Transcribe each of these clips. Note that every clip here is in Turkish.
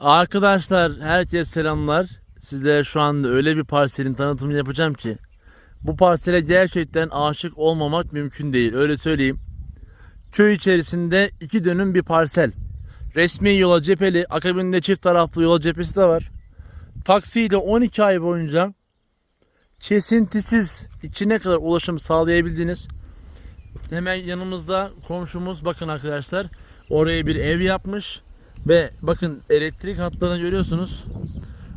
Arkadaşlar herkes selamlar. Sizlere şu anda öyle bir parselin tanıtımını yapacağım ki bu parsele gerçekten aşık olmamak mümkün değil. Öyle söyleyeyim. Köy içerisinde iki dönüm bir parsel. Resmi yola cepheli, akabinde çift taraflı yola cephesi de var. Taksiyle 12 ay boyunca kesintisiz içine kadar ulaşım sağlayabildiğiniz hemen yanımızda komşumuz bakın arkadaşlar oraya bir ev yapmış ve bakın elektrik hatlarını görüyorsunuz.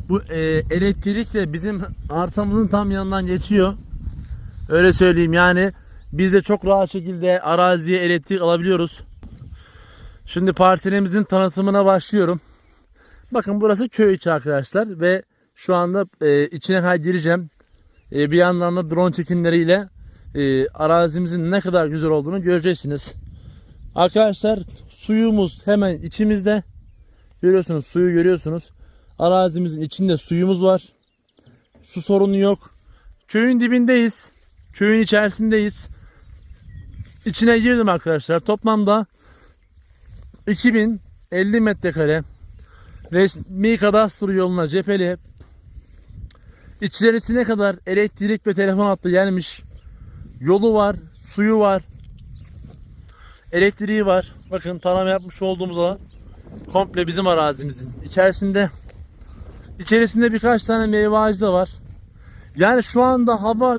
Bu e, elektrik de bizim arsamızın tam yanından geçiyor. Öyle söyleyeyim yani biz de çok rahat şekilde araziye elektrik alabiliyoruz. Şimdi partilemizin tanıtımına başlıyorum. Bakın burası köy içi arkadaşlar ve şu anda e, içine kadar gireceğim. E, bir yandan da drone çekimleriyle e, arazimizin ne kadar güzel olduğunu göreceksiniz. Arkadaşlar suyumuz hemen içimizde. Görüyorsunuz suyu görüyorsunuz. Arazimizin içinde suyumuz var. Su sorunu yok. Köyün dibindeyiz. Köyün içerisindeyiz. İçine girdim arkadaşlar. Toplamda 2050 metrekare resmi kadastro yoluna cepheli içerisine kadar elektrik ve telefon hattı gelmiş. Yolu var, suyu var. Elektriği var. Bakın tarama yapmış olduğumuz alan komple bizim arazimizin içerisinde. İçerisinde birkaç tane meyve ağacı da var. Yani şu anda hava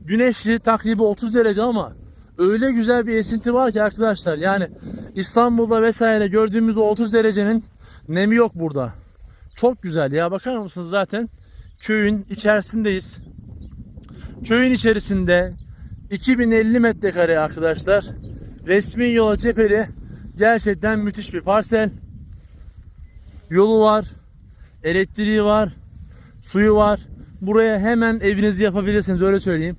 güneşli takribi 30 derece ama öyle güzel bir esinti var ki arkadaşlar. Yani İstanbul'da vesaire gördüğümüz o 30 derecenin nemi yok burada. Çok güzel ya bakar mısınız zaten köyün içerisindeyiz. Köyün içerisinde 2050 metrekare arkadaşlar. Resmi yola cepheli gerçekten müthiş bir parsel. Yolu var, elektriği var, suyu var. Buraya hemen evinizi yapabilirsiniz öyle söyleyeyim.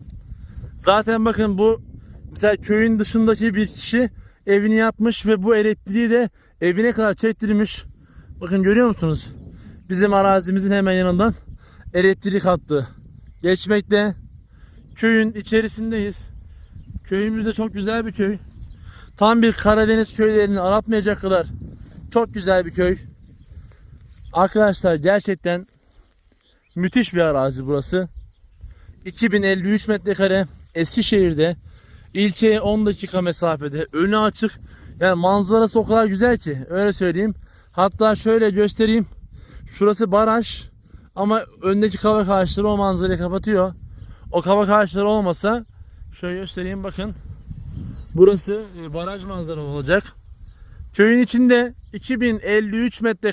Zaten bakın bu mesela köyün dışındaki bir kişi evini yapmış ve bu elektriği de evine kadar çektirmiş. Bakın görüyor musunuz? Bizim arazimizin hemen yanından elektrik hattı geçmekte. Köyün içerisindeyiz. Köyümüz de çok güzel bir köy. Tam bir Karadeniz köylerini aratmayacak kadar çok güzel bir köy. Arkadaşlar gerçekten müthiş bir arazi burası. 2053 metrekare Eskişehir'de ilçeye 10 dakika mesafede önü açık yani manzarası o kadar güzel ki öyle söyleyeyim. Hatta şöyle göstereyim. Şurası baraj ama öndeki kavak ağaçları o manzarayı kapatıyor. O kavak ağaçları olmasa şöyle göstereyim bakın. Burası e, baraj manzaralı olacak. Köyün içinde 2053 metrekare